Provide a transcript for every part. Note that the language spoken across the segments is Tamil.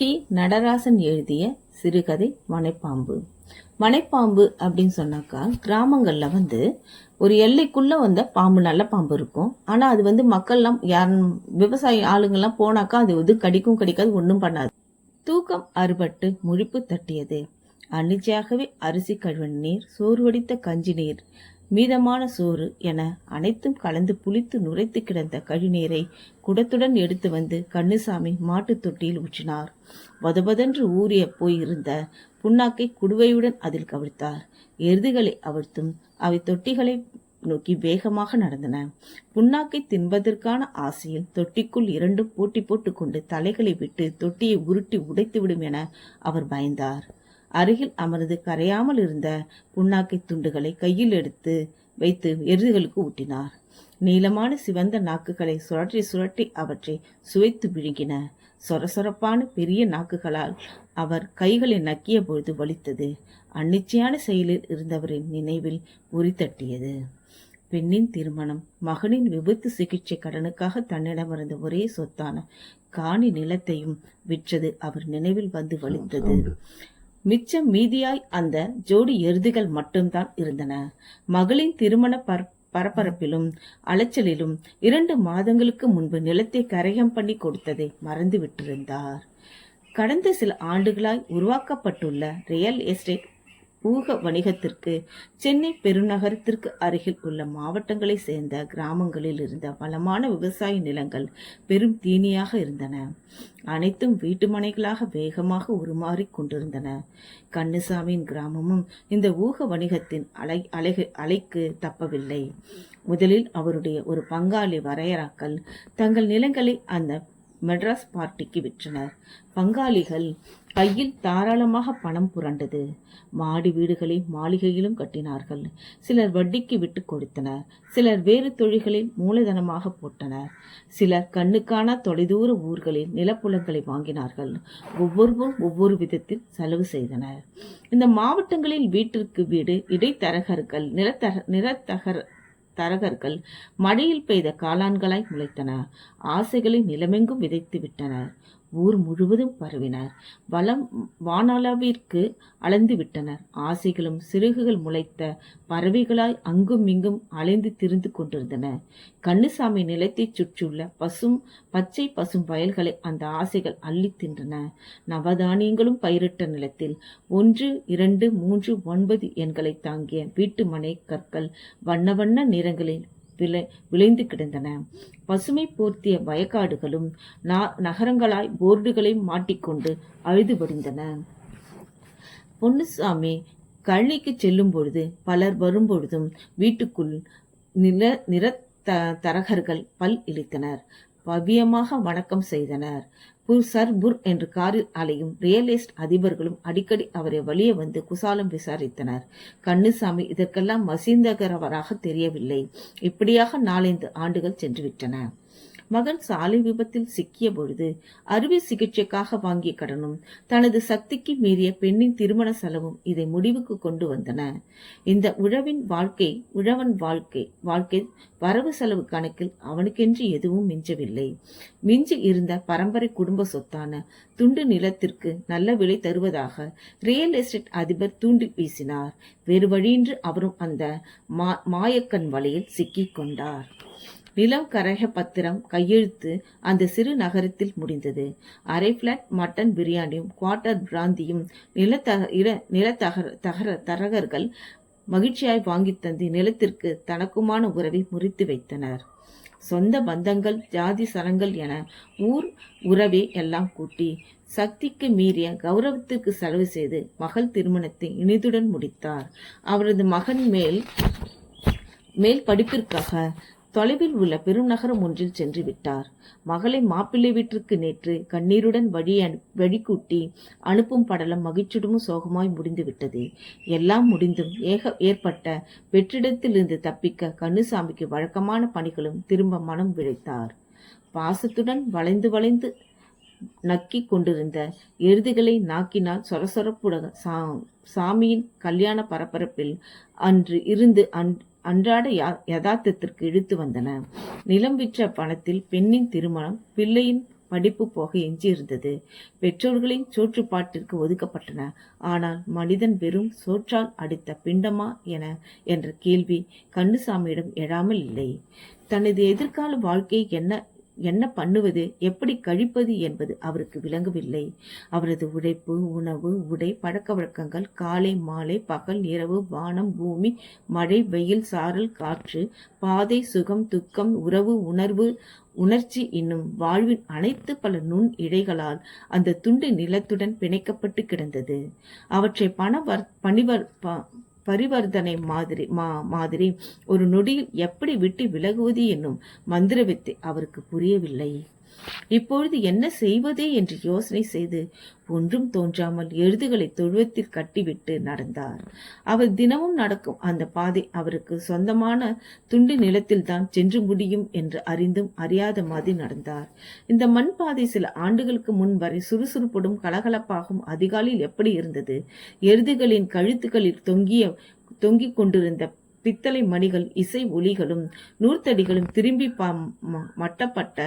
கி நடராசன் எழுதிய சிறுகதை மனைப்பாம்பு. மனைப்பாம்பு அப்படின்னு சொன்னாக்கா கிராமங்களில் வந்து ஒரு எல்லைக்குள்ள வந்த பாம்பு நல்ல பாம்பு இருக்கும். ஆனா அது வந்து மக்கள்லாம் யார் விவசாய ஆளுங்கள்லாம் போனாக்கா அது வந்து கடிக்கும் கடிக்காது ஒன்றும் பண்ணாது. தூக்கம் அறுபட்டு முழிப்பு தட்டியது. அன்னிச்சையாகவே அரிசி கழுவன் நீர் சோர்வடித்த கஞ்சி நீர் மீதமான சோறு என அனைத்தும் கலந்து புளித்து நுரைத்து கிடந்த கழிநீரை குடத்துடன் எடுத்து வந்து கண்ணுசாமி மாட்டுத் தொட்டியில் ஊற்றினார். வதவதென்று ஊறிய போயிருந்த புண்ணாக்கை குடுவையுடன் அதில் கவிழ்த்தார். எருதுகளை அவிழ்த்தும் அவை தொட்டிகளை நோக்கி வேகமாக நடந்தன. புண்ணாக்கை தின்பதற்கான ஆசையில் தொட்டிக்குள் இரண்டும் போட்டி போட்டுக்கொண்டு தலைகளை விட்டு தொட்டியை உருட்டி உடைத்துவிடும் என அவர் பயந்தார். அருகில் அமர்ந்து கரையாமல் இருந்த புண்ணாக்கை துண்டுகளை கையில் எடுத்து வைத்து எருதுகளுக்கு ஊட்டினார். நீளமான சிவந்த நாக்குகளை சுழற்றி சுழற்றி அவற்றை சுவைத்து விழுங்கின. சொரசொரப்பான பெரிய நாக்குகளால் அவர் கைகளை நக்கிய பொழுது வலித்தது. அன்னிச்சையான செயலில் இருந்தவரின் நினைவில் உரித்தட்டியது பெண்ணின் திருமணம் மகனின் விபத்து சிகிச்சை கடனுக்காக தன்னிடமிருந்த ஒரே சொத்தான காணி நிலத்தையும் விற்றது அவர் நினைவில் வந்து வலித்தது. மிச்சம் மீதியாய் அந்த ஜோடி எருதுகள் மட்டும்தான் இருந்தன. மகளின் திருமண பர பரபரப்பிலும் அலைச்சலிலும் இரண்டு மாதங்களுக்கு முன்பு நிலத்தை கரையம் பண்ணி கொடுத்ததை மறந்து விட்டிருந்தார் கடந்த சில ஆண்டுகளாய் உருவாக்கப்பட்டுள்ள ரியல் எஸ்டேட் ஊக வணிகத்திற்கு சென்னை பெருநகரத்திற்கு அருகில் உள்ள மாவட்டங்களை சேர்ந்த கிராமங்களில் இருந்த வளமான விவசாய நிலங்கள் பெரும் தீனியாக இருந்தன. அனைத்தும் வீட்டுமனைகளாக வேகமாக உருமாறிக் கொண்டிருந்தன. கண்ணுசாமியின் கிராமமும் இந்த ஊக வணிகத்தின் அலை அலைகு அலைக்கு தப்பவில்லை. முதலில் அவருடைய ஒரு பங்காளி வரையறாக்கள் தங்கள் நிலங்களை அந்த மெட்ராஸ் பார்ட்டிக்கு விற்றனர். பங்காளிகள் கையில் தாராளமாக பணம் புரண்டது. மாடி வீடுகளை மாளிகையிலும் கட்டினார்கள். சிலர் வட்டிக்கு விட்டு கொடுத்தனர். சிலர் வேறு தொழில்களில் மூலதனமாக போட்டனர். சிலர் கண்ணுக்கான தொலைதூர ஊர்களில் நிலப்புலங்களை வாங்கினார்கள். ஒவ்வொருவரும் ஒவ்வொரு விதத்தில் செலவு செய்தனர். இந்த மாவட்டங்களில் வீட்டிற்கு வீடு இடைத்தரகர்கள் நிலத்தர நிலத்தகர் தரகர்கள் மழையில் பெய்த காளான்களாய் முளைத்தன. ஆசைகளை நிலமெங்கும் விதைத்து விட்டனர். ஊர் முழுவதும் பரவினர். வளம் வானளவிற்கு அளந்து விட்டனர் ஆசைகளும் சிறுகுகள் முளைத்த பறவைகளாய் அங்கும் இங்கும் அலைந்து திரிந்து கொண்டிருந்தன. கண்ணுசாமி நிலத்தைச் சுற்றியுள்ள பசும் பச்சை பசும் வயல்களை அந்த ஆசைகள் அள்ளி தின்றன. நவதானியங்களும் பயிரிட்ட நிலத்தில் ஒன்று இரண்டு மூன்று ஒன்பது எண்களை தாங்கிய வீட்டு மனை கற்கள் வண்ண வண்ண நிறங்களில் விளை விளைந்து கிடந்தன. பசுமை போர்த்திய வயக்காடுகளும் நகரங்களாய் போர்டுகளை மாட்டிக்கொண்டு அழுது படிந்தன பொன்னுசாமி கழனிக்கு செல்லும் பொழுது பலர் வரும்பொழுதும் வீட்டுக்குள் நில நிற தரகர்கள் பல் இழித்தனர். பவியமாக வணக்கம் செய்தனர். புர் சர் புர் என்று காரில் அலையும் ரியல் எஸ்ட் அதிபர்களும் அடிக்கடி அவரை வழியே வந்து குசாலம் விசாரித்தனர். கண்ணுசாமி இதற்கெல்லாம் மசீந்தகரவராக தெரியவில்லை. இப்படியாக நாலந்து ஆண்டுகள் சென்றுவிட்டன. மகன் சாலை விபத்தில் சிக்கிய பொழுது அறுவை சிகிச்சைக்காக வாங்கிய கடனும் தனது சக்திக்கு மீறிய பெண்ணின் திருமண செலவும் இதை முடிவுக்கு கொண்டு வந்தன. இந்த உழவின் வாழ்க்கை உழவன் வாழ்க்கை வாழ்க்கை வரவு செலவு கணக்கில் அவனுக்கென்று எதுவும் மிஞ்சவில்லை. மிஞ்சி இருந்த பரம்பரை குடும்ப சொத்தான துண்டு நிலத்திற்கு நல்ல விலை தருவதாக ரியல் எஸ்டேட் அதிபர் தூண்டி வீசினார். வேறு வழியின்றி அவரும் அந்த மா மாயக்கன் வலையில் சிக்கிக் கொண்டார். நிலம் கரக பத்திரம் கையெழுத்து அந்த சிறு நகரத்தில் முடிந்தது. அரை பிளாட் மட்டன் பிரியாணியும் குவார்டர் பிராந்தியும் நிலத்தக இட நிலத்தகர தகர தரகர்கள் மகிழ்ச்சியாய் வாங்கி தந்து நிலத்திற்கு தனக்குமான உறவை முறித்து வைத்தனர். சொந்த பந்தங்கள் ஜாதி சரங்கள் என ஊர் உறவை எல்லாம் கூட்டி சக்திக்கு மீறிய கௌரவத்திற்கு செலவு செய்து மகள் திருமணத்தை இனிதுடன் முடித்தார். அவரது மகன் மேல் மேல் படிப்பிற்காக தொலைவில் உள்ள பெருநகரம் ஒன்றில் சென்று விட்டார். மகளை மாப்பிள்ளை வீட்டிற்கு நேற்று கண்ணீருடன் வழி வழிகூட்டி அனுப்பும் படலம் மகிழ்ச்சியுடமும் சோகமாய் முடிந்துவிட்டது எல்லாம் முடிந்தும் ஏக ஏற்பட்ட வெற்றிடத்திலிருந்து தப்பிக்க கண்ணுசாமிக்கு வழக்கமான பணிகளும் திரும்ப மனம் விழைத்தார். பாசத்துடன் வளைந்து வளைந்து நக்கி கொண்டிருந்த எருதுகளை நாக்கினால் சொரசொரப்புட சாமியின் கல்யாண பரபரப்பில் அன்று இருந்து அன் அன்றாட யதார்த்தத்திற்கு இழுத்து வந்தன. நிலம் விற்ற பணத்தில் பெண்ணின் திருமணம் பிள்ளையின் படிப்பு போக எஞ்சியிருந்தது. பெற்றோர்களின் சோற்றுப்பாட்டிற்கு ஒதுக்கப்பட்டன. ஆனால் மனிதன் வெறும் சோற்றால் அடித்த பிண்டமா என என்ற கேள்வி கண்ணுசாமியிடம் எழாமல் இல்லை. தனது எதிர்கால வாழ்க்கை என்ன என்ன பண்ணுவது எப்படி கழிப்பது என்பது அவருக்கு விளங்கவில்லை. அவரது உழைப்பு உணவு உடை பழக்க வழக்கங்கள் காலை மாலை பகல் இரவு வானம் பூமி மழை வெயில் சாரல் காற்று பாதை சுகம் துக்கம் உறவு உணர்வு உணர்ச்சி என்னும் வாழ்வின் அனைத்து பல நுண் இழைகளால் அந்த துண்டு நிலத்துடன் பிணைக்கப்பட்டு கிடந்தது. அவற்றை பண வர் பணிவர் ப- பரிவர்த்தனை மாதிரி மா மாதிரி ஒரு நொடியில் எப்படி விட்டு விலகுவது என்னும் மந்திர வித்தை அவருக்கு புரியவில்லை. இப்பொழுது என்ன செய்வது என்று யோசனை செய்து ஒன்றும் தோன்றாமல் எழுதுகளை தொழுவத்தில் கட்டிவிட்டு நடந்தார். அவர் தினமும் நடக்கும் அந்த பாதை அவருக்கு சொந்தமான துண்டு நிலத்தில் தான் சென்று முடியும் என்று அறிந்தும் அறியாத மாதிரி நடந்தார். இந்த மண் பாதை சில ஆண்டுகளுக்கு முன் வரை சுறுசுறுப்புடும் கலகலப்பாகும் அதிகாலையில் எப்படி இருந்தது? எருதுகளின் கழுத்துகளில் தொங்கிய தொங்கிக் கொண்டிருந்த பித்தளை மணிகள் இசை ஒலிகளும் நூற்தடிகளும் திரும்பி மட்டப்பட்ட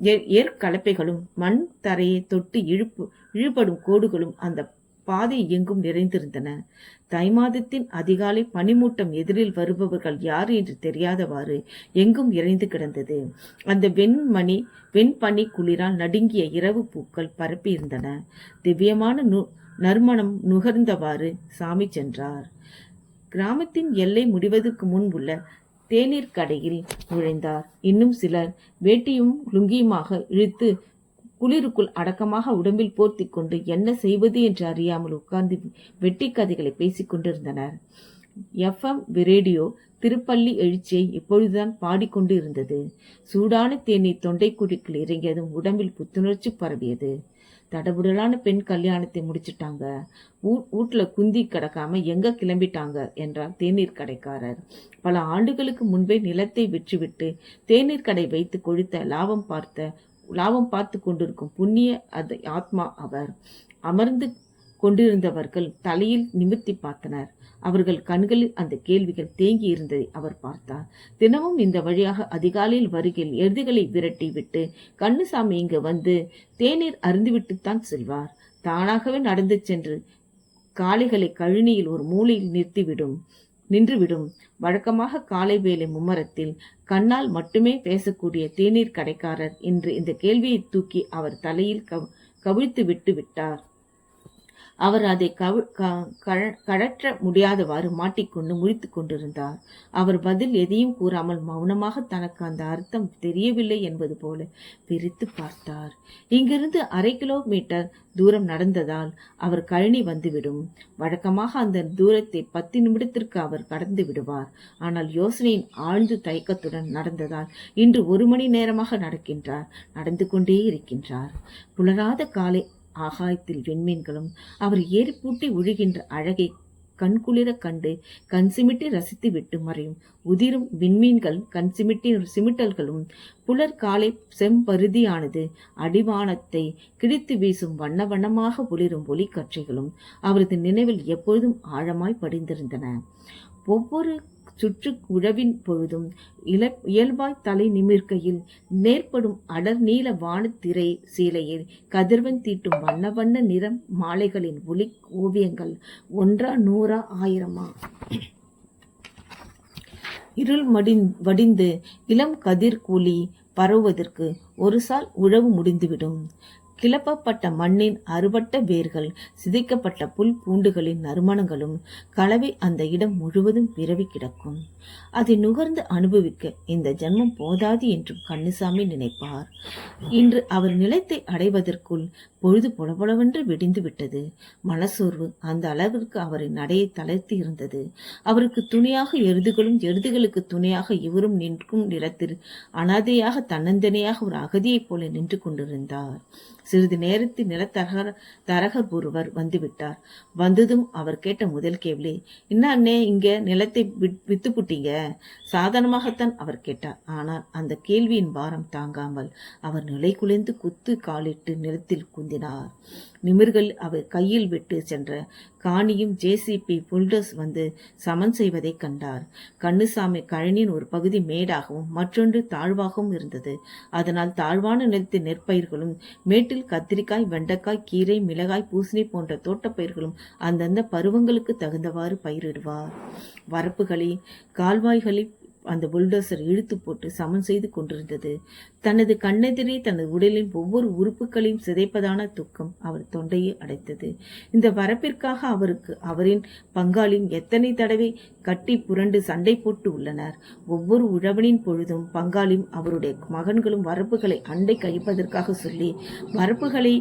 ஏற்கலப்பைகளும் மண் தரையை தொட்டு இழுப்பு இழுபடும் கோடுகளும் அந்த பாதை எங்கும் நிறைந்திருந்தன. தை மாதத்தின் அதிகாலை பனிமூட்டம் எதிரில் வருபவர்கள் யார் என்று தெரியாதவாறு எங்கும் இறைந்து கிடந்தது. அந்த வெண்மணி வெண்பனி குளிரால் நடுங்கிய இரவு பூக்கள் பரப்பியிருந்தன. திவ்யமான நு நறுமணம் நுகர்ந்தவாறு சாமி சென்றார். கிராமத்தின் எல்லை முடிவதற்கு முன் உள்ள தேநீர் கடையில் நுழைந்தார். இன்னும் சிலர் வேட்டியும் லுங்கியுமாக இழுத்து குளிருக்குள் அடக்கமாக உடம்பில் போர்த்தி கொண்டு என்ன செய்வது என்று அறியாமல் உட்கார்ந்து வெட்டி கதைகளை பேசிக் கொண்டிருந்தனர். எஃப்எம் ரேடியோ திருப்பள்ளி எழுச்சியை இப்பொழுதுதான் பாடிக்கொண்டு இருந்தது சூடான தேநீர் தொண்டைக்குழிக்குள் இறங்கியதும் உடம்பில் புத்துணர்ச்சி பரவியது. தடபுடலான பெண் கல்யாணத்தை முடிச்சிட்டாங்க. ஊ- குந்தி கிடக்காம எங்க கிளம்பிட்டாங்க? என்றார் தேநீர் கடைக்காரர். பல ஆண்டுகளுக்கு முன்பே நிலத்தை விற்றுவிட்டு தேநீர் கடை வைத்து கொழுத்த லாபம் பார்த்த லாபம் பார்த்து கொண்டிருக்கும் புண்ணிய அது ஆத்மா அவர். அமர்ந்து கொண்டிருந்தவர்கள் தலையில் நிமிர்த்தி பார்த்தனர். அவர்கள் கண்களில் அந்த கேள்விகள் தேங்கி இருந்ததை அவர் பார்த்தார். தினமும் இந்த வழியாக அதிகாலையில் வருகையில் எருதுகளை விரட்டி விட்டு கண்ணுசாமி இங்கு வந்து தேநீர் அருந்துவிட்டுத்தான் செல்வார். தானாகவே நடந்து சென்று காளைகளை கழுனியில் ஒரு மூலையில் நிறுத்திவிடும் நின்றுவிடும். வழக்கமாக காலை வேலை மும்மரத்தில் கண்ணால் மட்டுமே பேசக்கூடிய தேநீர் கடைக்காரர் என்று இந்த கேள்வியை தூக்கி அவர் தலையில் கவிழ்த்து விட்டு விட்டார். அவர் அதை கவு க- கழ- கழற்ற முடியாதவாறு மாட்டிக்கொண்டு முழித்துக் கொண்டிருந்தார். அவர் பதில் எதையும் கூறாமல் மௌனமாக தனக்கு அந்த அர்த்தம் தெரியவில்லை என்பது போல பிரித்து பார்த்தார். இங்கிருந்து அரை கிலோமீட்டர் தூரம் நடந்ததால் அவர் கழனி வந்துவிடும். வழக்கமாக அந்த தூரத்தை பத்து நிமிடத்திற்கு அவர் கடந்து விடுவார். ஆனால் யோசனையின் ஆழ்ந்து தயக்கத்துடன் நடந்ததால் இன்று ஒரு மணி நேரமாக நடக்கின்றார் நடந்து கொண்டே இருக்கின்றார். புலராத காலை ஆகாயத்தில் விண்மீன்களும் அவர் ஏறி பூட்டி ஒழுகின்ற அழகை கண்குளிர கண்டு கண் சிமிட்டி ரசித்து விட்டு மறையும். உதிரும் விண்மீன்கள் கண் சிமிட்டி சிமிட்டல்களும் புலர் காலை செம்பருதியானது அடிவானத்தை கிழித்து வீசும் வண்ண வண்ணமாக ஒளிரும் ஒளிக்கற்றைகளும் அவரது நினைவில் எப்பொழுதும் ஆழமாய் படிந்திருந்தன. ஒவ்வொரு சுற்று உழவின் பொழுதும் இல இயல்பாய் தலை நிமிர்க்கையில் நேர்படும் அடர் நீல வானத்திரை சீலையில் கதிர்வன் தீட்டும் வண்ண வண்ண நிறம் மாலைகளின் ஒளி ஓவியங்கள் ஒன்றா நூறா ஆயிரமா? இருள் மடிந் வடிந்து இளம் கதிர் கூலி பரவுவதற்கு ஒரு சால் உழவு முடிந்துவிடும். கிளப்பப்பட்ட மண்ணின் அறுபட்ட வேர்கள் சிதைக்கப்பட்ட புல் பூண்டுகளின் நறுமணங்களும் கலவை அந்த இடம் முழுவதும் பிறவி கிடக்கும். அதை நுகர்ந்து அனுபவிக்க இந்த ஜென்மம் போதாது என்றும் கண்ணுசாமி நினைப்பார். இன்று அவர் நிலத்தை அடைவதற்குள் பொழுது பொலபொலவென்று விடிந்து விட்டது. மனசோர்வு அந்த அளவிற்கு அவரின் நடையை தளர்த்தி இருந்தது. அவருக்கு துணையாக எருதுகளும் எருதுகளுக்கு துணையாக இவரும் நிற்கும் நிலத்தில் அனாதையாக தன்னந்தனியாக ஒரு அகதியைப் போல நின்று கொண்டிருந்தார். சிறிது நேரத்தில் நிலத்தரகர் தரகர் ஒருவர் வந்துவிட்டார். வந்ததும் அவர் கேட்ட முதல் கேள்வி என்ன அண்ணே இங்க நிலத்தை வித்- வித்து புட்டீங்க சாதாரணமாகத்தான் அவர் கேட்டார். ஆனால் அந்த கேள்வியின் பாரம் தாங்காமல் அவர் நிலை குலைந்து குத்து காலிட்டு நிலத்தில் குந்தி குந்தினார் நிமிர்கள் அவர் கையில் விட்டு சென்ற காணியும் ஜேசிபி புல்டோஸ் வந்து சமன் செய்வதை கண்டார். கண்ணுசாமி கழனியின் ஒரு பகுதி மேடாகவும் மற்றொன்று தாழ்வாகவும் இருந்தது. அதனால் தாழ்வான நிலத்து நெற்பயிர்களும் மேட்டில் கத்திரிக்காய் வெண்டைக்காய் கீரை மிளகாய் பூசணி போன்ற தோட்டப்பயிர்களும் அந்தந்த பருவங்களுக்கு தகுந்தவாறு பயிரிடுவார். வரப்புகளில் கால்வாய்களில் அந்த புல்டோசர் இழுத்து போட்டு சமன் செய்து கொண்டிருந்தது. தனது கண்ணெதிரே தனது உடலின் ஒவ்வொரு உறுப்புகளையும் சிதைப்பதான துக்கம் அவர் தொண்டையை அடைத்தது. இந்த வரப்பிற்காக அவருக்கு அவரின் பங்காளியும் எத்தனை தடவை கட்டி புரண்டு சண்டை போட்டு உள்ளனர். ஒவ்வொரு உழவனின் பொழுதும் பங்காளியும் அவருடைய மகன்களும் வரப்புகளை அண்டை கழிப்பதற்காக சொல்லி வரப்புகளை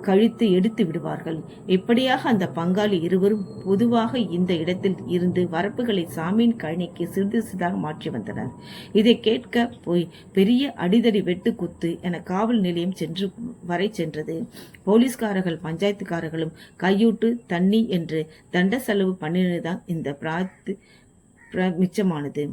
கழித்து எடுத்து விடுவார்கள். எப்படியாக அந்த பங்காளி இருவரும் பொதுவாக இந்த இடத்தில் இருந்து வரப்புகளை சாமியின் கழனிக்கு சிறிது சிறிதாக மாற்றி மாற்றி வந்தனர் இதை கேட்க போய் பெரிய அடிதடி வெட்டு குத்து என காவல் நிலையம் சென்று வரை சென்றது. போலீஸ்காரர்கள் பஞ்சாயத்துக்காரர்களும் கையூட்டு தண்ணி என்று தண்ட செலவு பண்ணினதுதான் இந்த பிராத்து மிச்சமானது.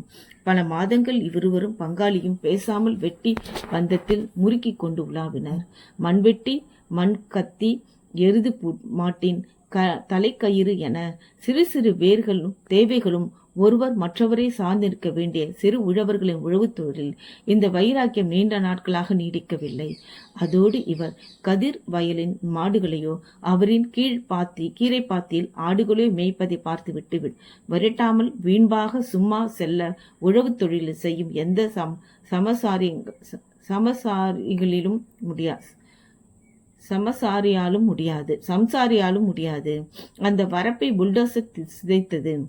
பல மாதங்கள் இவ்விருவரும் பங்காளியும் பேசாமல் வெட்டி பந்தத்தில் முறுக்கி கொண்டு உலாவினர். மண்வெட்டி மண் கத்தி எருது மாட்டின் க தலைக்கயிறு என சிறு சிறு வேர்களும் தேவைகளும் ஒருவர் மற்றவரை சார்ந்திருக்க வேண்டிய சிறு உழவர்களின் உழவுத் தொழிலில் இந்த வைராக்கியம் நீண்ட நாட்களாக நீடிக்கவில்லை. அதோடு இவர் கதிர் வயலின் மாடுகளையோ அவரின் கீழ் பாத்தி கீரை பாத்தியில் ஆடுகளையோ மேய்ப்பதை பார்த்துவிட்டு விரட்டாமல் வீண்பாக சும்மா செல்ல உழவுத் தொழிலில் செய்யும் எந்த சம் சமசாரிய ச- சமசாரிகளிலும் முடியாது சமசாரியாலும் முடியாது சம்சாரியாலும் முடியாது. அந்த வரப்பை புல்டோசர் சிதைத்தது.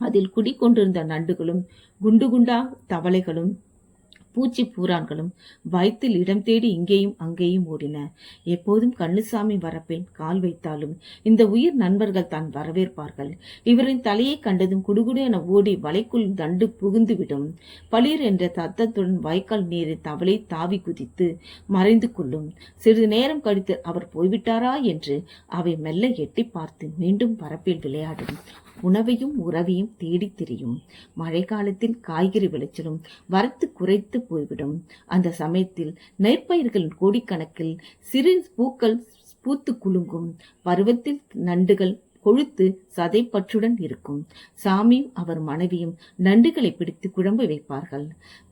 அதில் குடிக்கொண்டிருந்த நண்டுகளும் குண்டு குண்டா தவளைகளும் பூச்சி பூரான்களும் வயிற்றில் இடம் தேடி இங்கேயும் அங்கேயும் ஓடின. எப்போதும் கண்ணுசாமி வரப்பில் கால் வைத்தாலும் இந்த உயிர் நண்பர்கள் தான் வரவேற்பார்கள். இவரின் தலையை கண்டதும் குடுகுடு என ஓடி வலைக்குள் தண்டு புகுந்துவிடும். பளிர் என்ற தத்தத்துடன் வாய்க்கால் நீரில் தவளை தாவி குதித்து மறைந்து கொள்ளும். சிறிது நேரம் கழித்து அவர் போய்விட்டாரா என்று அவை மெல்ல எட்டி பார்த்து மீண்டும் பரப்பில் விளையாடும் உணவையும் உறவையும் தேடித் திரியும். மழை காலத்தில் காய்கறி விளைச்சலும் வரத்து குறைத்து போய்விடும். அந்த சமயத்தில் நெற்பயிர்களின் கோடிக்கணக்கில் சிறு பூக்கள் பூத்து குலுங்கும். பருவத்தில் நண்டுகள் கொழுத்து சதைப்பற்றுடன் இருக்கும். சாமியும் அவர் மனைவியும் நண்டுகளை பிடித்து குழம்பு வைப்பார்கள்.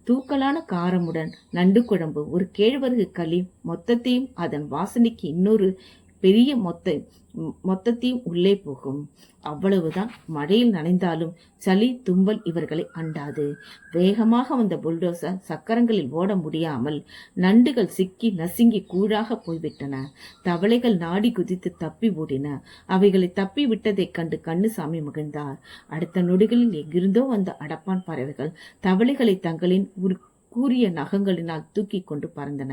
தூக்கலான காரமுடன் நண்டு குழம்பு ஒரு கேழ்வரகு களி மொத்தத்தையும் அதன் வாசனைக்கு இன்னொரு பெரிய மொத்த மொத்தத்தையும் உள்ளே போகும். அவ்வளவுதான் மழையில் நனைந்தாலும் சளி தும்பல் இவர்களை அண்டாது. வேகமாக வந்த புல்டோசர் சக்கரங்களில் ஓட முடியாமல் நண்டுகள் சிக்கி நசுங்கி கூழாக போய்விட்டன. தவளைகள் நாடி குதித்து தப்பி ஓடின. அவைகளை தப்பி விட்டதைக் கண்டு கண்ணுசாமி மகிழ்ந்தார். அடுத்த நொடிகளில் எங்கிருந்தோ வந்த அடப்பான் பறவைகள் தவளைகளை தங்களின் உரு கூரிய நகங்களினால் தூக்கி கொண்டு பறந்தன.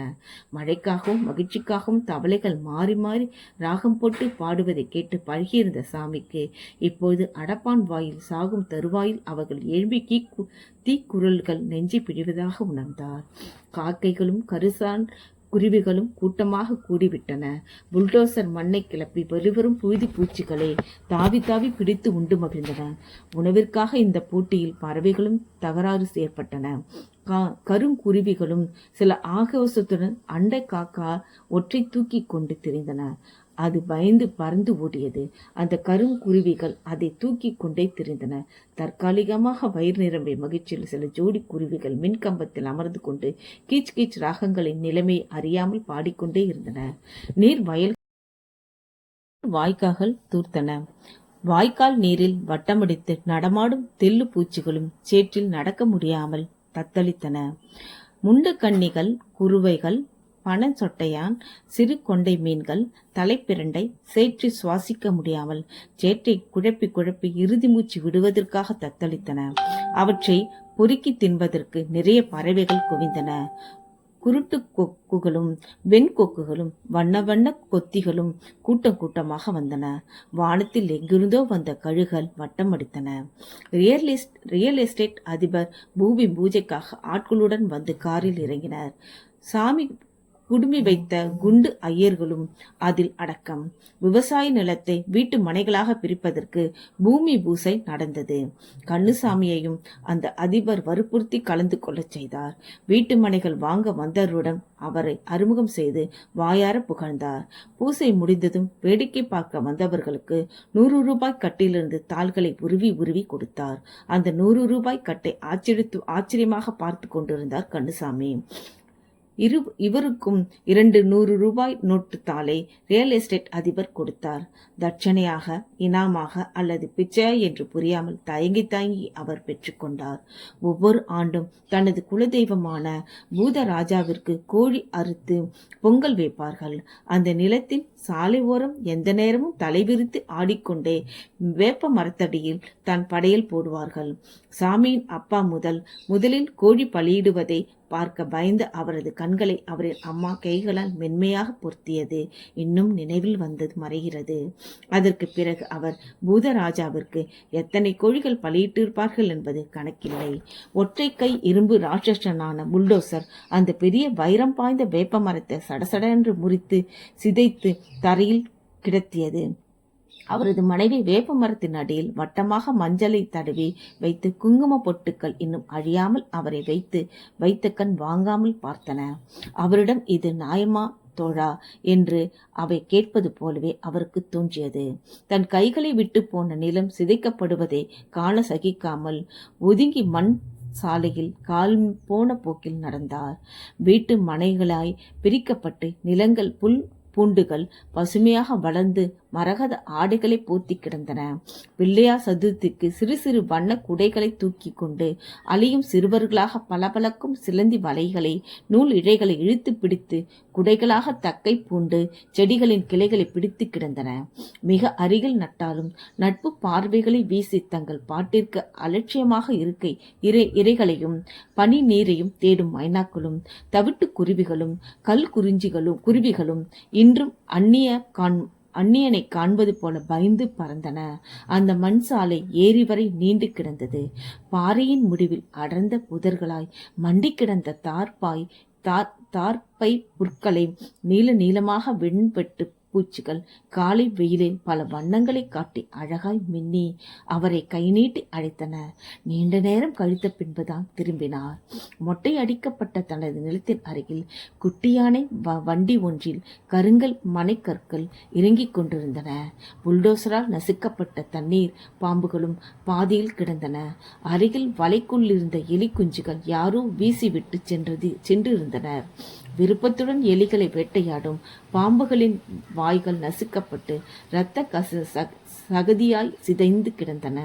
மழைக்காகவும் மகிழ்ச்சிக்காகவும் தவளைகள் மாறி மாறி ராகம் போட்டு பாடுவதை கேட்டு பழகியிருந்த சாமிக்கு இப்போது அடப்பான் வாயில் சாகும் தருவாயில் அவர்கள் எழும்பி கீ தீக்குரல்கள் நெஞ்சி பிடிவதாக உணர்ந்தார். காக்கைகளும் கருசான் குருவிகளும் கூட்டமாக கூடிவிட்டன. புல்டோசர் மண்ணை கிளப்பி வெளிவரும் புழுதி பூச்சிகளை தாவி தாவி பிடித்து உண்டு மகிழ்ந்தன. உணவிற்காக இந்த போட்டியில் பறவைகளும் தகராறு செய்யப்பட்டன. கா- கருங்குருவிகளும் சில ஆகவசத்துடன் அண்டை காக்கா ஒற்றை தூக்கி கொண்டு திரிந்தன. அது பயந்து பறந்து ஓடியது. அந்த கருங்குருவிகள் அதை தூக்கி கொண்டே திரிந்தன. தற்காலிகமாக வயிறு நிரம்பிய மகிழ்ச்சியில் சில ஜோடி குருவிகள் மின்கம்பத்தில் அமர்ந்து கொண்டு கீச் கீச் ராகங்களின் நிலைமை அறியாமல் பாடிக்கொண்டே இருந்தன. நீர் வயல் வாய்க்கால்கள் தூர்த்தன. வாய்க்கால் நீரில் வட்டமடித்து நடமாடும் தெல்லு பூச்சிகளும் சேற்றில் நடக்க முடியாமல் தத்தளித்தன. முண்டு கன்னிகள் குருவைகள் பனஞ்சொட்டையான் சிறு கொண்டை மீன்கள் தலைப்பிரண்டை சேற்றி சுவாசிக்க முடியாமல் சேற்றை குழப்பி குழப்பி இறுதி மூச்சு விடுவதற்காக தத்தளித்தன. அவற்றை பொறுக்கி தின்பதற்கு நிறைய பறவைகள் குவிந்தன. குருட்டு கொக்குகளும் வெண்கொக்குகளும் வண்ண வண்ண கொத்திகளும் கூட்டம் கூட்டமாக வந்தன. வானத்தில் எங்கிருந்தோ வந்த கழுகள் வட்டம் அடித்தன. ரியல் ரியல் எஸ்டேட் அதிபர் பூமி பூஜைக்காக ஆட்களுடன் வந்து காரில் இறங்கினார். சாமி குடுமி வைத்த குண்டு ஐயர்களும் அதில் அடக்கம். விவசாய நிலத்தை வீட்டு மனைகளாக பிரிப்பதற்கு பூமி பூசை நடந்தது. கண்ணுசாமியையும் அந்த அதிபர் வற்புறுத்தி கலந்து கொள்ளச் செய்தார். வீட்டு மனைகள் வாங்க வந்தவருடன் அவரை அறிமுகம் செய்து வாயார புகழ்ந்தார். பூசை முடிந்ததும் வேடிக்கை பார்க்க வந்தவர்களுக்கு நூறு ரூபாய் கட்டிலிருந்து தாள்களை உருவி உருவி கொடுத்தார். அந்த நூறு ரூபாய் கட்டை ஆச்சரித்து ஆச்சரியமாக பார்த்து கொண்டிருந்தார் கண்ணுசாமி. இரு இவருக்கும் இரண்டு நூறு ரூபாய் நோட்டு தாளை ரியல் எஸ்டேட் அதிபர் கொடுத்தார். தட்சணையாக இனாமாக அல்லது பிச்சை என்று புரியாமல் தயங்கி தயங்கி அவர் பெற்றுக்கொண்டார் ஒவ்வொரு ஆண்டும் தனது குலதெய்வமான பூதராஜாவிற்கு கோழி அறுத்து பொங்கல் வைப்பார்கள். அந்த நிலத்தின் சாலை ஓரம் எந்த நேரமும் தலைவிரித்து ஆடிக்கொண்டே வேப்ப மரத்தடியில் தன் படையல் போடுவார்கள். சாமியின் அப்பா முதல் முதலில் கோழி பலியிடுவதை பார்க்க பயந்த அவரது கண்களை அவரின் அம்மா கைகளால் மென்மையாக பொருத்தியது. இன்னும் நினைவில் வந்தது மறைகிறது. அதற்கு பிறகு அவர் பூதராஜாவிற்கு எத்தனை கோழிகள் பலியிட்டிருப்பார்கள் என்பது கணக்கில்லை. ஒற்றை கை இரும்பு ராட்சசனான புல்டோசர் அந்த பெரிய வைரம் பாய்ந்த வேப்ப மரத்தை சடசடென்று முறித்து சிதைத்து தரையில் கிடத்தியது. அவரது மனைவி வேப்ப மரத்தின் அடியில் வட்டமாக மஞ்சளை தடவி வைத்து குங்கும பொட்டுக்கள் இன்னும் அழியாமல் அவரை வைத்து வைத்த கண் வாங்காமல் பார்த்தன. அவரிடம் இது நாயமா தோழா என்று அவை கேட்பது போலவே அவருக்கு தோன்றியது. தன் கைகளை விட்டு போன நிலம் சிதைக்கப்படுவதை காண சகிக்காமல் ஒதுங்கி மண் சாலையில் கால் போன போக்கில் நடந்தார். வீட்டு மனைகளாய் பிரிக்கப்பட்டு நிலங்கள் புல் பூண்டுகள் பசுமையாக வளர்ந்து மரகத ஆடைகளை போத்தி கிடந்தன. பிள்ளையார் சதுர்த்திக்கு சிறு சிறு வண்ண குடைகளை தூக்கி கொண்டு அழியும் சிறுவர்களாக பளபளக்கும் சிலந்தி வலைகளை நூல் இழைகளை இழுத்து பிடித்து குடைகளாக தக்கை பூண்டு செடிகளின் கிளைகளை பிடித்து கிடந்தன. மிக அருகில் நட்டாலும் நட்பு பார்வைகளை வீசி தங்கள் பாட்டிற்கு அலட்சியமாக இருக்கை இறை இறைகளையும் பனி நீரையும் தேடும் மைனாக்களும் தவிட்டு குருவிகளும் கல் குறிஞ்சிகளும் குருவிகளும் இன்றும் அந்நிய கான் அந்நியனை காண்பது போல பயந்து பறந்தன. அந்த மண் சாலை ஏரி வரை நீண்டு கிடந்தது. பாறையின் முடிவில் அடர்ந்த புதர்களாய் மண்டி கிடந்த தார்பாய் தார் தார்பை புற்களை நீல நீளமாக வெண்பட்டு பூச்சிகள் காலை வெயிலில் பல வண்ணங்களை காட்டி அழகாய் மின்னி அவரை கை நீட்டி அழைத்தன. நீண்ட நேரம் கழித்த பின்புதான் திரும்பினார். மொட்டை அடிக்கப்பட்ட தனது நிலத்தின் அருகில் குட்டியானை வ- வண்டி ஒன்றில் கருங்கல் மனைக்கற்கள் இறங்கிக் கொண்டிருந்தன. புல்டோசரால் நசுக்கப்பட்ட தண்ணீர் பாம்புகளும் பாதியில் கிடந்தன. அருகில் வலைக்குள்ளிருந்த எலி குஞ்சுகள் யாரோ வீசிவிட்டு சென்றது சென்றிருந்தனர். விருப்பத்துடன் எலிகளை வேட்டையாடும். பாம்புகளின் வாய்கள் நசுக்கப்பட்டு இரத்த கச சகதியாய் சிதைந்து கிடந்தன.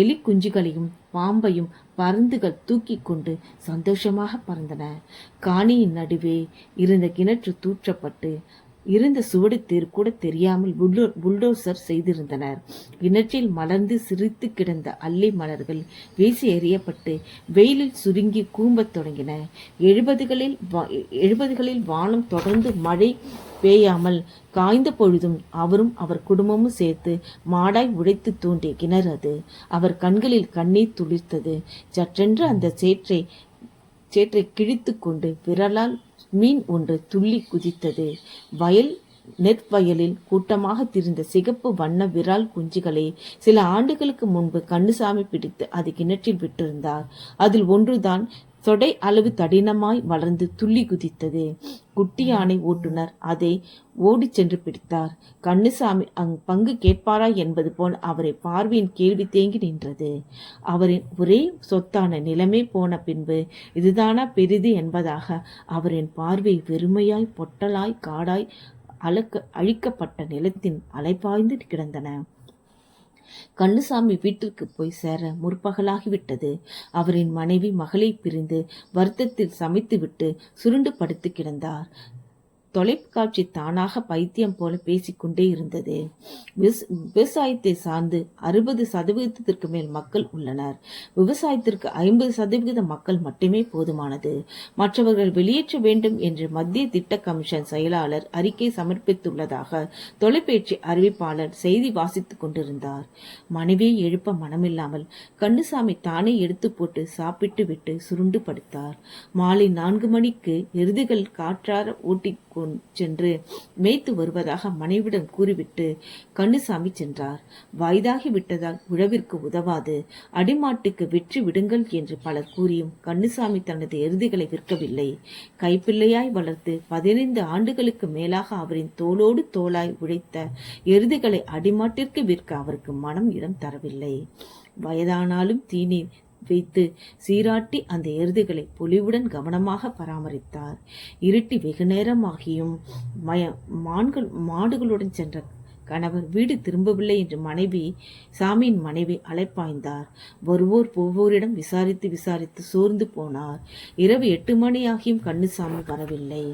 எலி குஞ்சுகளையும் பாம்பையும் பருந்துகள் தூக்கி கொண்டு சந்தோஷமாக பறந்தன. காணியின் நடுவே இருந்த கிணற்று தூற்றப்பட்டு இருந்த சுவடு தேர் கூட தெரியாமல் புல்லோ புல்டோசர் செய்திருந்தனர். கிணற்றில் மலர்ந்து சிரித்து கிடந்த அல்லி மலர்கள் வீசி எறியப்பட்டு வெயிலில் சுருங்கி கூம்பத் தொடங்கின. எழுபதுகளில் வா- எழுபதுகளில் வானம் தொடர்ந்து மழை பெய்யாமல் காய்ந்த பொழுதும் அவரும் அவர் குடும்பமும் சேர்த்து மாடாய் உடைத்து தூண்டிய கிணறு அது. அவர் கண்களில் கண்ணீர் துளிர்த்தது. சற்றென்று அந்த சேற்றை சேற்றை கிழித்து கொண்டு விரலால் மீன் ஒன்று துள்ளி குதித்தது. வயல் நெற்வயலில் கூட்டமாக திரிந்த சிகப்பு வண்ண விரால் குஞ்சுகளை சில ஆண்டுகளுக்கு முன்பு கண்ணுசாமி பிடித்து அது கிணற்றில் விட்டிருந்தார். அதில் ஒன்றுதான் தொடை அளவு தடினமாய் வளர்ந்து துள்ளி குதித்தது. குட்டி யானை ஓட்டுநர் அதை ஓடிச் சென்று பிடித்தார். கண்ணுசாமி அங் பங்கு கேட்பாரா என்பது போல் அவரை பார்வையின் கேள்வி தேங்கி நின்றது. அவரின் ஒரே சொத்தான நிலமே போன பின்பு இதுதானா பெரிது என்பதாக அவரின் பார்வை வெறுமையாய் பொட்டலாய் காடாய் அழக்க அழிக்கப்பட்ட நிலத்தின் அலைபாய்ந்து கிடந்தன. கண்ணுசாமி வீட்டிற்கு போய் சேர முற்பகலாகிவிட்டது. அவரின் மனைவி மகளை பிரிந்து வருத்தத்தில் சமைத்துவிட்டு சுருண்டு படுத்து கிடந்தார். தொலைக்காட்சி தானாக பைத்தியம் போல பேசிக்கொண்டே இருந்தது. விவசாயத்தை சார்ந்து அறுபது சதவீதத்திற்கு மேல் மக்கள் உள்ளனர். விவசாயத்திற்கு ஐம்பது சதவிகித மக்கள் மட்டுமே போதுமானது. மற்றவர்கள் வெளியேற்ற வேண்டும் என்று மத்திய திட்ட கமிஷன் செயலாளர் அறிக்கை சமர்ப்பித்துள்ளதாக தொலைபேச்சு அறிவிப்பாளர் செய்தி வாசித்துக் கொண்டிருந்தார். மனைவியை எழுப்ப மனமில்லாமல் கண்ணுசாமி தானே எடுத்து போட்டு சாப்பிட்டு விட்டு சுருண்டு படுத்தார். மாலை நான்கு மணிக்கு எருதுகள் காற்றார ஓட்டி சென்று மேய்த்து வருவதாக மனைவிடம் கூறிவிட்டு கண்ணுசாமி சென்றார். வயதாகி விட்டதால் உழவிற்கு உதவாது. அடிமாட்டுக்கு விற்று விடுங்கள் என்று பலர் கூறியும் கண்ணுசாமி தனது எருதுகளை விற்கவில்லை. கைப்பிள்ளையாய் வளர்த்து பதினைந்து ஆண்டுகளுக்கு மேலாக அவரின் தோளோடு தோளாய் உழைத்த எருதுகளை அடிமாட்டிற்கு விற்க அவருக்கு மனம் இடம் தரவில்லை. வயதானாலும் தீனி வைத்து சீராட்டி அந்த எருதுகளை பொலிவுடன் கவனமாக பராமரித்தார். இருட்டி வெகு நேரமாகியும் மய மான்கள் மாடுகளுடன் சென்ற கணவர் வீடு திரும்பவில்லை என்று மனைவி சாமியின் மனைவி அலைப்பாய்ந்தார். வருவோர் போவோரிடம் விசாரித்து விசாரித்து சோர்ந்து போனார். இரவு எட்டு மணியாகியும் கண்ணுசாமி வரவில்லை.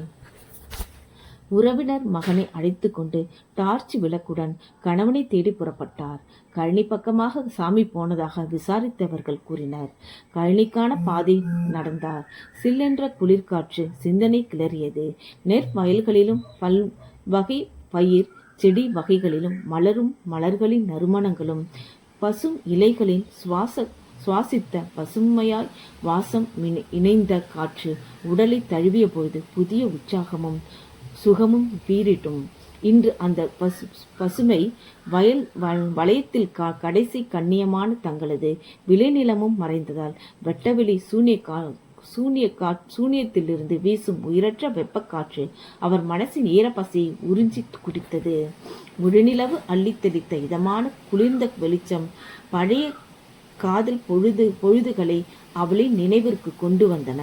உறவினர் மகனை அழைத்து கொண்டு டார்ச் விளக்குடன் கணவனை தேடி புறப்பட்டார். கழனி பக்கமாக சாமி போனதாக விசாரித்தவர்கள் கூறினர். கழனிக்கான பாதை நடந்தார். சில்லென்ற குளிர்காற்று சிந்தனை கிளறியது. நெற்பயல்களிலும் பல் வகை பயிர் செடி வகைகளிலும் மலரும் மலர்களின் நறுமணங்களும் பசும் இலைகளின் சுவாச சுவாசித்த பசுமையாய் வாசம் இணை- இணைந்த காற்று உடலை தழுவிய பொழுது புதிய உற்சாகமும் சுகமும் பீரிட்டும் இன்று அந்த பசு பசுமை வயல் வளையத்தில் கா கடைசி கண்ணியமான தங்களது விளைநிலமும் மறைந்ததால் வெட்டவெளி சூனிய கா சூனிய கா சூனியத்திலிருந்து வீசும் உயிரற்ற வெப்பக்காற்று அவர் மனசின் ஈரப்பசையை உறிஞ்சி குடித்தது. முழுநிலவு அள்ளித்தெளித்த இதமான குளிர்ந்த வெளிச்சம் பழைய காதல் பொழுது பொழுதுகளை அவளின் நினைவிற்கு கொண்டு வந்தன.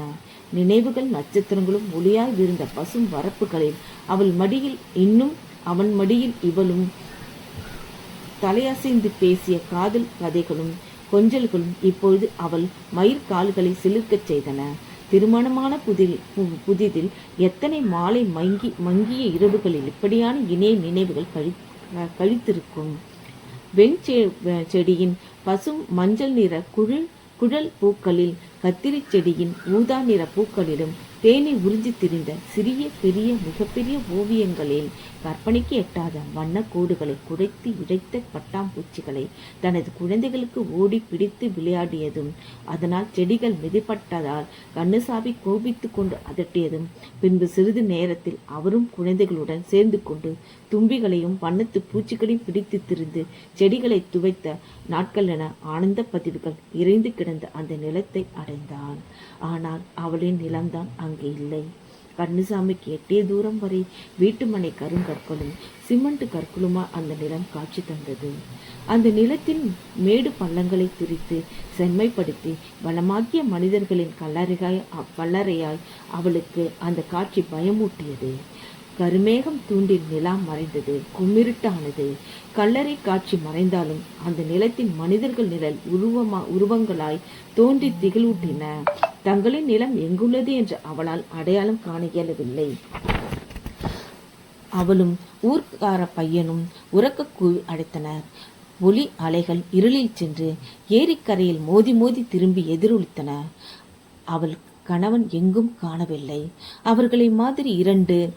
நினைவுகள் நட்சத்திரங்களும் ஒளியாய் விழுந்த பசும் வரப்புகளில் அவள் மடியில் இன்னும் அவன் மடியில் இவளும் தலையசைந்து பேசிய காதல் கதைகளும் கொஞ்சல்களும் இப்பொழுது அவள் மயிர் கால்களை சிலிர்க்கச் செய்தன. திருமணமான புதில் பு- புதிதில் எத்தனை மாலை மங்கி மங்கிய இரவுகளில் இப்படியான இணைய நினைவுகள் கழி கழித்திருக்கும்? வெண் செடியின் பசும் மஞ்சள் நிற குழு குழல் பூக்களில் கத்திரிச் செடியின் ஊதா நிற பூக்களிலும் தேனை உறிஞ்சி திரிந்த சிறிய பெரிய மிகப்பெரிய ஓவியங்களில் கற்பனைக்கு எட்டாத வண்ணக் கோடுகளை குடைத்து இழைத்த பட்டாம்பூச்சிகளை தனது குழந்தைகளுக்கு ஓடி பிடித்து விளையாடியதும் அதனால் செடிகள் மிதிப்பட்டதால் கண்ணுசாமி கோபித்து கொண்டு அதட்டியதும் பின்பு சிறிது நேரத்தில் அவரும் குழந்தைகளுடன் சேர்ந்து கொண்டு தும்பிகளையும் வண்ணத்து பூச்சிகளையும் பிடித்து திரிந்து செடிகளை துவைத்த நாட்கள் என ஆனந்த பதிவுகள் இறைந்து கிடந்த அந்த நிலத்தை அடைந்தான். ஆனால் அவளின் நிலம்தான் அங்கே இல்லை. கண்ணுசாமிக்கு எட்டிய தூரம் வரை வீட்டுமனை கருங்கற்களும் சிமெண்ட் கற்களுமா அந்த நிலம் காட்சி தந்தது. அந்த நிலத்தின் மேடு பள்ளங்களை திரித்து செம்மைப்படுத்தி வளமாக்கிய மனிதர்களின் கல்லறையாய் கல்லறையாய் அவளுக்கு அந்த காட்சி பயமூட்டியது. கருமேகம் தூண்டில் நிலா மறைந்தது கும்மிருட்டானது. கல்லறை காட்சி மறைந்தாலும் அந்த நிலத்தின் மனிதர்கள் நிழல் உருவமா உருவங்களாய் தோன்றி திகழூட்டின தங்களின் நிலம் எங்குள்ளது என்று அவளால் அடையாளம் காண இயலவில்லை. அவளும் ஊர்க்கார பையனும் உறக்க கூவி அடைத்தனர். ஒளி அலைகள் இருளில் சென்று ஏரிக்கரையில் மோதி மோதி திரும்பி எதிரொலித்தன. அவள் கணவன் எங்கும் காணவில்லை. அவர்களை மாதிரி இரண்டு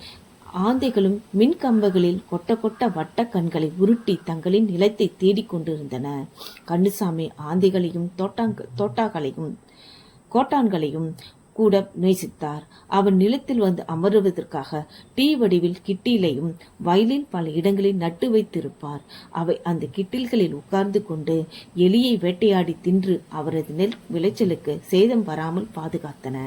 ஆந்தைகளும் மின்கம்பங்களில் கொட்ட கொட்ட வட்ட கண்களை உருட்டி தங்களின் நிலத்தை தேடிக் கொண்டிருந்தன. கண்ணுசாமி ஆந்தைகளையும் தோட்டாங்க தோட்டாக்களையும் கோட்டான்களையும் கூட நேசித்தார். அவன் நிலத்தில் வந்து அமருவதற்காக டீ வடிவில் கிட்டிலையும் வயலில் பல இடங்களில் நட்டு வைத்திருப்பார். அவை அந்த கிட்டில்களில் உட்கார்ந்து கொண்டு எலியை வேட்டையாடி தின்று அவரது நெல் விளைச்சலுக்கு சேதம் வராமல் பாதுகாத்தன.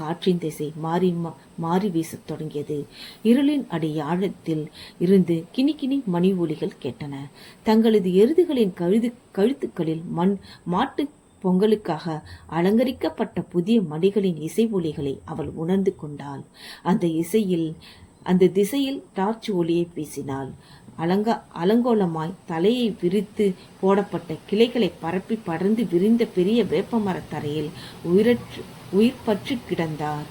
காற்றின் திசை மாறி மா- மாறி வீசத் தொடங்கியது. இருளின் அடியாழத்தில் இருந்து கினி கினி மணி ஒலிகள் கேட்டன. தங்களது எருதுகளின் கழுது கழுத்துக்களில் மண் மாட்டு பொங்கலுக்காக அலங்கரிக்கப்பட்ட புதிய மடிகளின் இசை ஒலிகளை அவள் உணர்ந்து கொண்டாள். அந்த இசையில் அந்த திசையில் டார்ச் ஒளியை வீசினாள். அலங்கா அலங்கோலமாய் தலையை விரித்து போடப்பட்ட கிளைகளை பரப்பி படர்ந்து விரிந்த பெரிய வேப்பமரத் தரையில் உயிரற்று உயிர் பற்றி கிடந்தார்.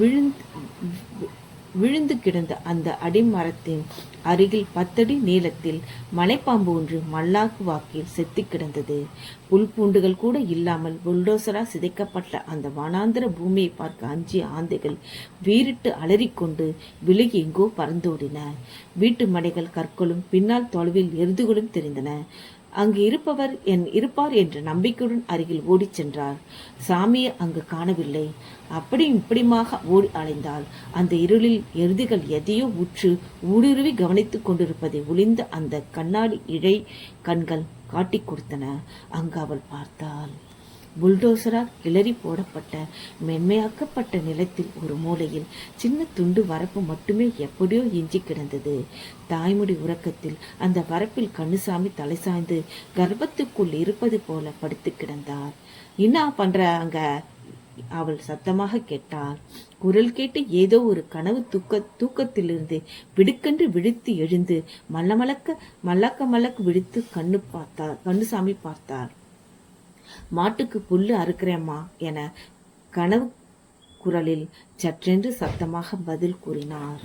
விழுந்து விழுந்து கிடந்த அந்த அடிமரத்தின் அருகில் பத்தடி நீளத்தில் மலைப்பாம்பு ஒன்று மல்லாக்கு வாக்கில் செத்து கிடந்தது. புல்பூண்டுகள் கூட இல்லாமல் புல்டோசரா சிதைக்கப்பட்ட அந்த வனாந்திர பூமியை பார்க்க அஞ்சு ஆந்தைகள் வீறிட்டு அலறிக்கொண்டு விலகி எங்கோ பறந்தோடின வீட்டு மடைகள் கற்களும் பின்னால் தொலைவில் எருதுகளும் தெரிந்தன. அங்கு இருப்பவர் என் இருப்பார் என்ற நம்பிக்கையுடன் அருகில் ஓடிச் சென்றார். சாமியை அங்கு காணவில்லை. அப்படியும் இப்படியுமாக ஓடி அலைந்தால் அந்த இருளில் எருதிகள் எதையோ உற்று ஊடுருவி கவனித்துக் கொண்டிருப்பதை ஒளிந்த அந்த கண்ணாடி இழை கண்கள் காட்டிக் கொடுத்தன. அங்கு அவள் பார்த்தாள். புல்டோசரால் கிளறி போடப்பட்ட மென்மையாக்கப்பட்ட நிலத்தில் ஒரு மூலையில் சின்ன துண்டு வரப்பு மட்டுமே எப்படியோ எஞ்சி கிடந்தது. தாய்மொழி உறக்கத்தில் அந்த வரப்பில் கண்ணுசாமி தலை சாய்ந்து கர்ப்பத்துக்குள் இருப்பது போல படுத்து கிடந்தார். என்ன பண்ற அங்க? அவள் சத்தமாக கேட்டாள். குரல் கேட்டு ஏதோ ஒரு கனவு தூக்க தூக்கத்திலிருந்து விடுக்கென்று விழித்து எழுந்து மல்லமலக்க மல்லக்க மல்லக்கு விழித்து கண்ணு பார்த்தார் கண்ணுசாமி பார்த்தார். மாட்டுக்கு புல்லு அறுக்கிறேம்மா என கனவு குரலில் சற்றென்று சத்தமாக பதில் கூறினார்.